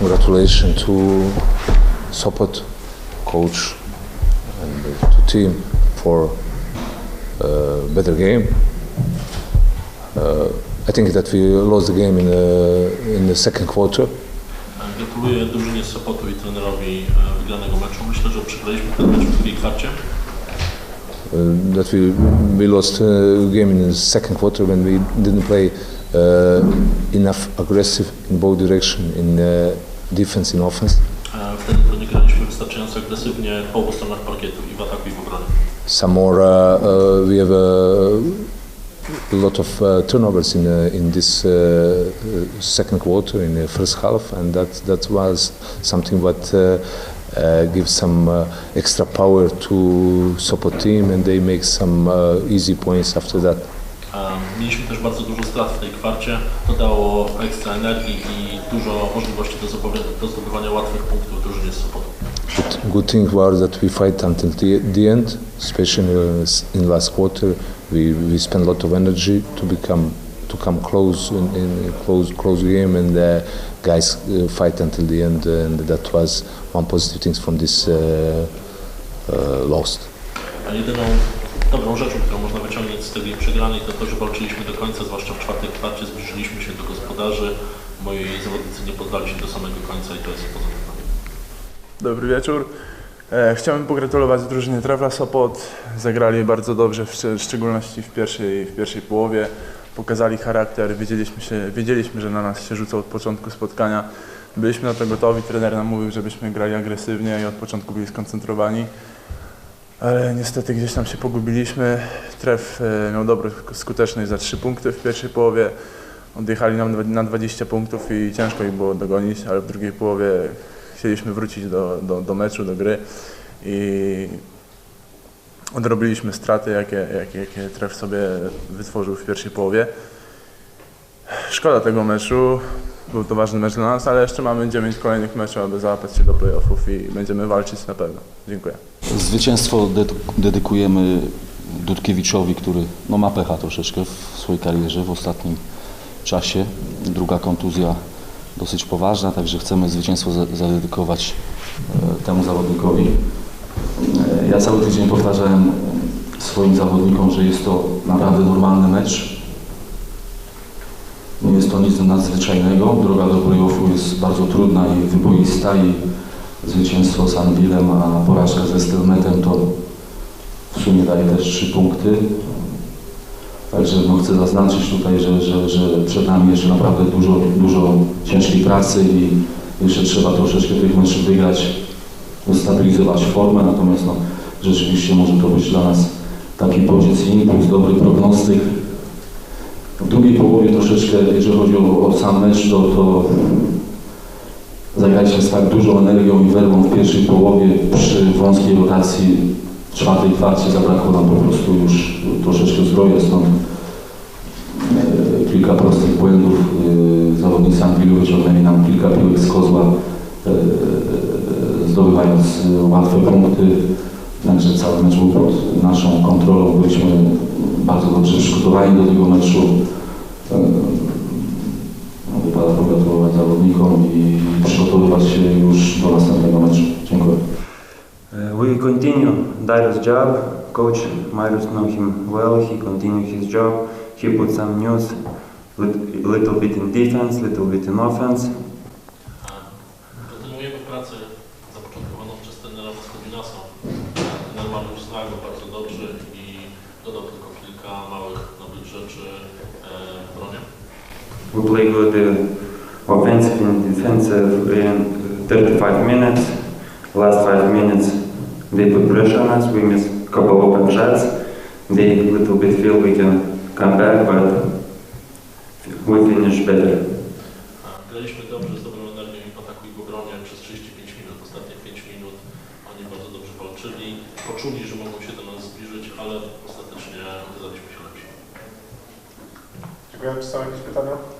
congratulations to Sopot coach and to team for uh, better game. Uh, I think that we lost the game in the, in the second quarter. Gratuluję drużynie Sopotu i trenerowi wygranego meczu. Myślę, że przegraliśmy ten mecz w drugiej kwarcie. Uh, that we, we lost uh, game in the second quarter when we didn't play uh, enough aggressive in both direction in uh, defense and offense. Wtedy graliśmy wystarczająco agresywnie po obu stronach parkietu i w ataku i w obronie. Some more, we have a lot of turnovers in in this second quarter, in the first half, and that that was something that uh, gives some uh, extra power to support team, and they make some uh, easy points after that. Mieliśmy też bardzo dużo strat w tej kwarcie. To dało ekstra energii i dużo możliwości do zdobywania, do zdobywania łatwych punktów drużynie z Sopotu. Good, good thing was that we fight until the, the end, especially in last quarter. We we spend a lot of energy to become to come close in, in close close game, and uh, guys uh, fight until the end, and that was one positive things from this uh, uh, lost. Dobrą rzeczą, którą można wyciągnąć z tej przegranej, to to, że walczyliśmy do końca, zwłaszcza w czwartej kwarcie, zbliżyliśmy się do gospodarzy. Moi zawodnicy nie poddali się do samego końca i to jest pozytywne. Dobry wieczór. E, chciałbym pogratulować drużynie Trefla Sopot. Zagrali bardzo dobrze, w szcz- szczególności w pierwszej, w pierwszej połowie. Pokazali charakter, wiedzieliśmy, się, wiedzieliśmy, że na nas się rzucą od początku spotkania. Byliśmy na to gotowi, trener nam mówił, żebyśmy grali agresywnie i od początku byli skoncentrowani. Ale niestety gdzieś tam się pogubiliśmy. Tref e, miał dobrą skuteczność za 3 punkty w pierwszej połowie. Odjechali nam na 20 punktów i ciężko ich było dogonić, ale w drugiej połowie chcieliśmy wrócić do, do, do meczu, do gry i odrobiliśmy straty, jakie, jakie, jakie Tref sobie wytworzył w pierwszej połowie. Szkoda tego meczu, był to ważny mecz dla nas, ale jeszcze mamy 9 kolejnych meczów, aby załapać się do playoffów i będziemy walczyć na pewno. Dziękuję. Zwycięstwo ded- dedykujemy Dudkiewiczowi, który no, ma pecha troszeczkę w swojej karierze w ostatnim czasie. Druga kontuzja dosyć poważna, także chcemy zwycięstwo za- zadedykować e, temu zawodnikowi. E, ja cały tydzień powtarzałem swoim zawodnikom, że jest to naprawdę normalny mecz. Nie jest to nic nadzwyczajnego. Droga do playoffu jest bardzo trudna i wyboista i zwycięstwo z Anvilem, a porażka ze Stelmetem to w sumie daje też trzy punkty. Także no, chcę zaznaczyć tutaj, że, że, że przed nami jeszcze naprawdę dużo, dużo ciężkiej pracy i jeszcze trzeba troszeczkę tych meczów wygrać, ustabilizować formę, natomiast no, rzeczywiście może to być dla nas taki bodziec impuls, dobry prognostyk. W drugiej połowie troszeczkę, jeżeli chodzi o, o sam mecz, to, to zagraliśmy z tak dużą energią i werwą w pierwszej połowie przy wąskiej rotacji w czwartej kwarcie zabrakło nam po prostu już troszeczkę zdrowia, stąd e, kilka prostych błędów. E, zawodnicy Anglilu wyciągnęli nam kilka piłek z kozła, e, zdobywając łatwe punkty. Także cały mecz był pod naszą kontrolą. Byliśmy bardzo dobrze przygotowani do tego meczu. E, no, Wypada pogratulować zawodnikom i przygotowywać się już do następnego meczu. Dziękuję. Uh, we continue Darius' job. Coach Marius know him well. He continue his job. He put some news, lit- little bit in defense, little bit in offense. Kontynuujemy pracę zapoczątkowaną przez trenera Moskowinasa. Trener Mariusz zna go bardzo dobrze i dodał rzeczy e, w obronie. We play good uh, offensive and defensive in 35 minutes. Last five minutes, they put pressure on us. We missed a couple open shots. They little bit feel we can come back, but we finish better. A Graliśmy dobrze z dobrą energią i ataku i w obronie przez 35 minut, ostatnie 5 minut. Oni bardzo dobrze walczyli, poczuli, że mogą się do nas zbliżyć, ale ostatecznie okazaliśmy się lepsi. Czy są pytania?